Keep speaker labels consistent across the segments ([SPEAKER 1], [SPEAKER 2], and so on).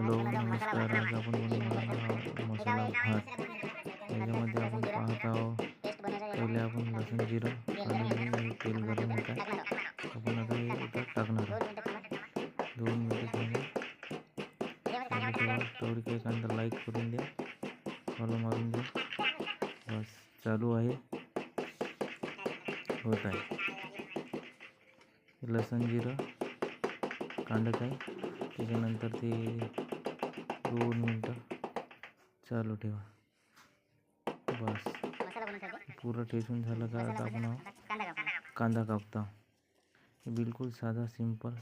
[SPEAKER 1] Hello, नमस्कार, आज आपण बनवणार मसाला भात याच्यामध्ये आपण पाहत तेल गरम होत आपण आता हे इथं दोन मिनिटं तेवढी काही कांदा लाईक फॉलो मारून द्या बस, चालू आहे. होत आहे. लसूण जिरं, कांदा काय त्याच्यानंतर ते दोन मिनटं. चालू ठेवा. बस. पुरं ठेचून झालं का आता आपण कांदा कापता. बिलकुल साधा सिंपल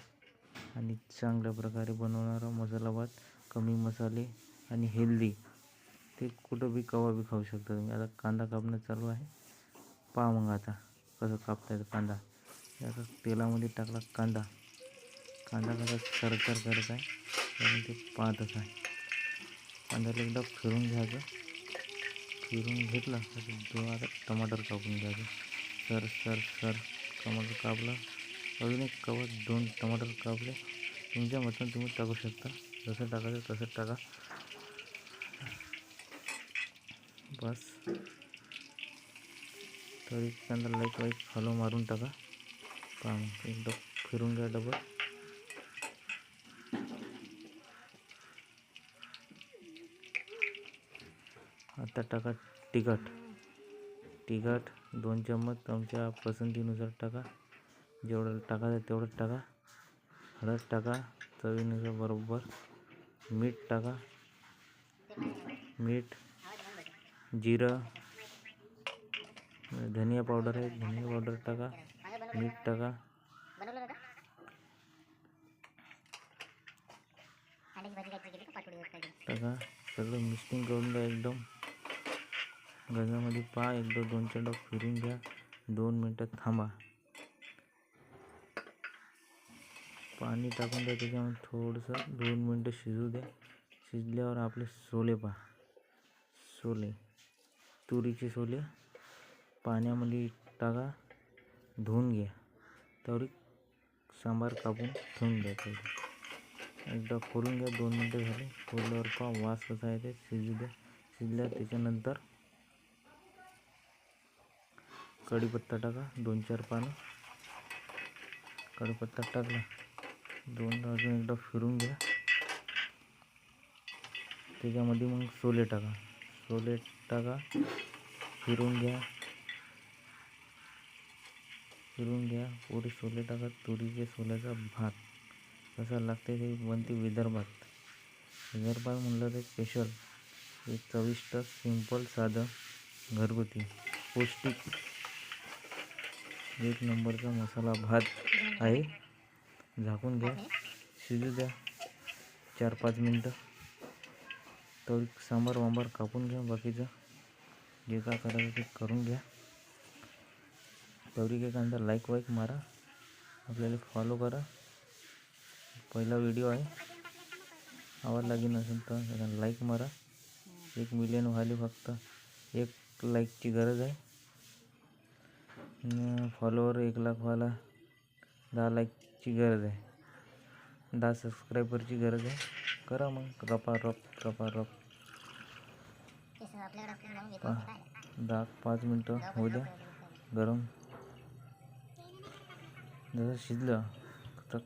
[SPEAKER 1] आणि चांगल्या प्रकारे बनवणारा मसाला भात कमी मसाले आणि हेल्दी. ते कुठं बी कवा बी खाऊ शकता तुम्ही. आता कांदा कापणं चालू आहे. पहा मग आता कसं कापता येतं कांदा आता तेलामध्ये टाकला कांदा. कांदा कसा सरसर करत आहे. आणि ते पाहतच आहे. कांद्याला एकदा फिरून घ्यायचं. फिरून घेतलं की आता टमाटर कापून घ्यायचं. सर सर सर टमाटर कापलं. अजून एक कवर दोन टमाटर कापले. तुमच्या मतानं तुम्ही टाकू शकता. जसं टाकायचं तसं टाका. बस. तरी कांदा लाईक वाईक हलव मारून टाका. पहा मग एकदा फिरून घ्या डबल आता टाका तिखट. तिखट दोन चम्मच तुमच्या पसंतीनुसार टाका. जेवढं टाकायचं तेवढंच टाका. हळद टाका चवीनुसार बरोबर. मीठ टाका. मीठ जिरं धनिया पावडर आहे धनिया पावडर टाका. मीठ टाका. टाका. सगळं मिक्सिंग करून घ्या एकदम. गंजामध्ये पहा एकदा दोन चार डॉग फिरून घ्या. दोन मिनटं थांबा. पाणी टाकून द्या त्याच्यामध्ये थोडंसं दोन मिनटं शिजू द्या. शिजल्यावर आपले सोले पहा. सोले. तुरीचे सोले. पाण्यामध्ये टाका. धुवून घ्या. तेवढी सांबार कापून ठेवून द्या तेवढी एकदा खोलून घ्या दोन मिनटं झाले. खोलल्यावर पहा वास कसा येते शिजू द्या. शिजल्यावर त्याच्यानंतर कढीपत्ता टाका दोन चार पानं. कढीपत्ता टाकला. दोन अजून एकदा फिरून घ्या. त्याच्यामध्ये मग सोले टाका. सोले टाका फिरून घ्या. फिरून घ्या. पुरी सोले टाका तुरीचे सोल्याचा भात. कसा लागते ते बनते विदर्भात. विदर्भात म्हणलं तर स्पेशल. एक चविष्ट सिंपल साधं घरगुती. पौष्टिक. एक नंबरचा मसाला भात आहे. झाकून घ्या. शिजू द्या. चार पाच मिनटं. तर सांबार वांबार कापून घ्या बाकीचं. जे काय करायचं ते करून घ्या. तेवढी एखादा लाईक वाईक मारा. आपल्याला फॉलो करा. पहिला व्हिडिओ आहे. आवडला की नसेल तर लाईक मारा. एक मिलियन व्हायला फक्त. एक लाईकची गरज आहे. फॉलोवर एक लाख व्हायला दहा लाईकची गरज आहे. दहा सबस्क्रायबरची गरज आहे. करा मग. रपा रप रपा रप. पा दहा पाच मिनटं होऊ द्या. गरम. जसं शिजलं तर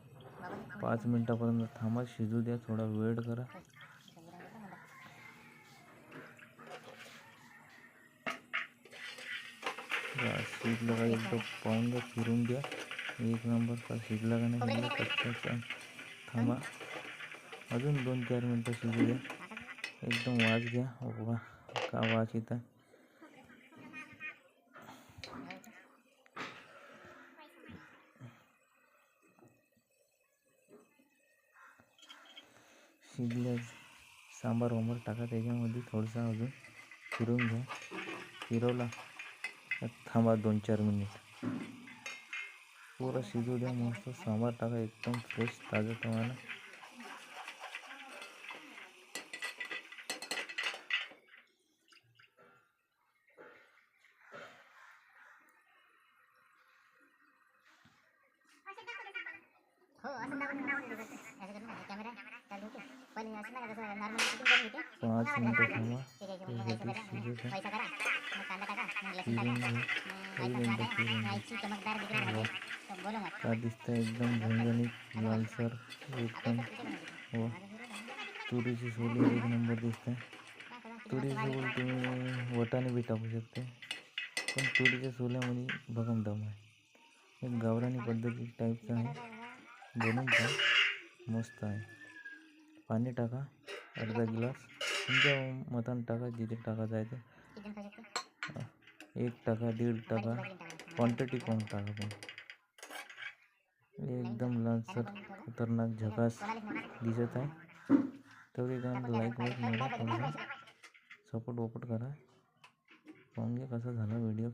[SPEAKER 1] पाच मिनटापर्यंत थांबा शिजू द्या. थोडा वेळ करा. सीट लगा एक तो पाऊँगा फिरूँ गया एक नंबर का सीट लगाने के लिए कच्चा थमा। अजून दोन चार मिनट शिजू द्या एकदम वाज गया वा का वाज येतं शिजल्या सांबार वंबार टाका त्याच्यामध्ये थोडंसं अजून फिरून घ्या। फिरवला। थांबा दोन चार मिनिट. पुरा शिजू द्या मस्त. सांबार टाका एकदम फ्रेश ताजं तुम्हाला
[SPEAKER 2] हो
[SPEAKER 1] पाच मिनटं थांबा. का एकदम झणझणीत लालसर एकदम वा तुरीची सोली एक नंबर दिसते तुरीची सोल तुम्ही वटाने बी टाकू शकते पण तुरीच्या सोल्यामध्ये बघा दम आहे एक गावरानी पद्धती टाईपचं आहे बनवून पहा मस्त आहे पाणी टाका अर्धा गिलास तुमच्या मतानं टाका जिथे टाकायचं आहे ते एक टाका दीड टाका क्वांटिटी कम टाका पण एकदम लालसर खतरनाक झकास दिसत आहे तेवढी लाईक वाईक मिळा थोडंसं सपोर्ट वपोर्ट करा। पाहून कसा झाला व्हिडिओ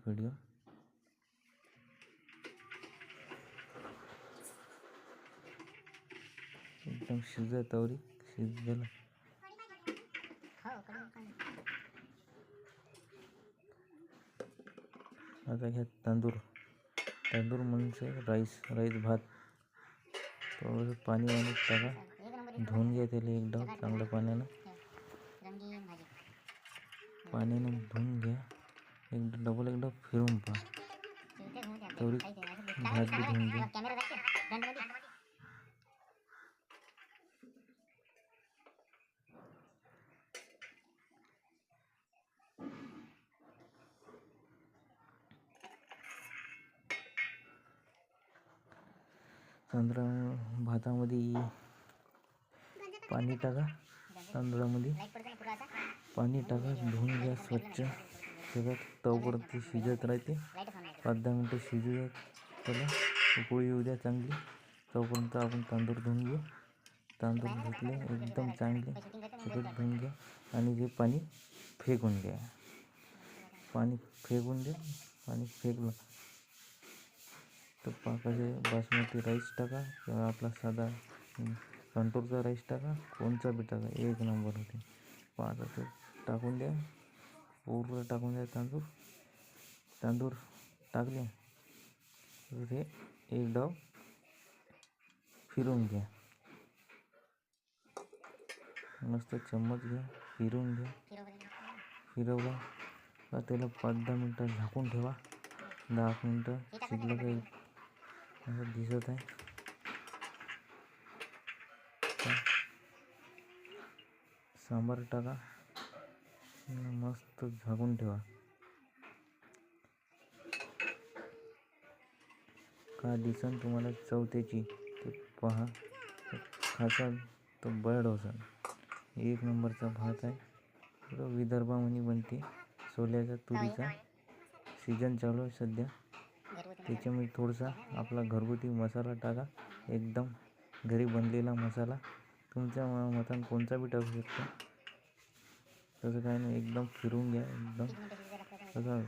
[SPEAKER 1] एकदम शिजत तवरी शिजलेलं आता तंदूर तंदूर मन से राइस राईस भात। थोडंसं पानी वाणी टाका धुवून घ्या त्याला एकदा चांगल्या पाण्यानं पाण्यानं धुवून घ्या एकदा डबल एकदा फिरून पहा तेवढी भात भी धुवून घ्या तांदळा भातामध्ये पाणी टाका. तांदळामध्ये पाणी टाका. धुवून घ्या, स्वच्छ त्याच्यात तवपर्यंत शिजत राहते. पाच दहा मिनटं शिजू द्या त्याला उकळी येऊ चांगली. तोपर्यंत आपण तांदूळ धुवून घेऊ. तांदूळ धुतले, एकदम चांगले सगळं धुवून घ्या. आणि ते पाणी फेकून द्या पाणी फेकून द्या. पाणी फेकलं. तर पाकाचे बासमती राईस टाका किंवा आपला साधा हं, कंट्रोलचा राईस टाका कोणचा बी टाका एक नंबर होते. पाच ते टाकून द्या पूर्ण टाकून द्या तांदूळ. तांदूळ टाकले हे एक डाव घ्या. मस्त चम्मच घ्या फिरून घ्या. फिरवला. का त्याला मिनटं झाकून ठेवा. दहा मिनटं शिजलं काही असं दिसत आहे? सांबार टाका. मस्त झाकून ठेवा. का दिसन तुम्हाला चवथ्याची ते पहा. तर खासाल तर बर्ड होसाल एक नंबरचा भात आहे. विदर्भामध्ये बनते. सोल्याचा तुरीचा. सीजन चालू आहे सध्या. त्याच्यामध्ये थोडासा आपला घरगुती मसाला टाका. एकदम घरी बनलेला मसाला. तुमच्या मतानं कोणता बी टाकू शकता. तसं काय नाही, एकदम फिरून घ्या, एकदम. कसं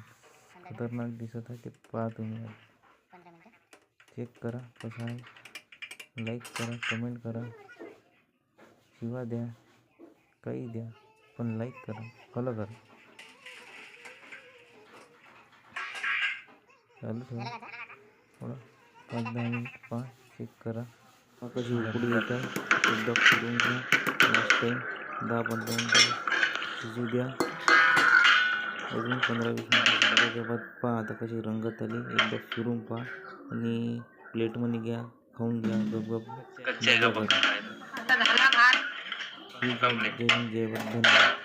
[SPEAKER 1] खतरनाक दिसत आहे ते पहा तुम्ही चेक करा, कसं आहे. लाईक करा कमेंट करा. शिवा द्या, काही द्या, पण लाईक करा फॉलो करा. चालू ठेवा. थोडं पाच दहा मिनिट पहा चेक करा. कशी उकडी येत. आहे एकदा फिरून घ्या. लास्ट टाईम दहा पंधरा मिनटं शिजू द्या. अजून पंधरा वीस मिनटं शिजल्याच्या बाद पहा आता कशी रंगत आली. एकदा फिरून पहा आणि प्लेटमध्ये घ्या खाऊन घ्या. गप गप मजा करा. ठीक आहे. जय हिंद जय धन्यवाद.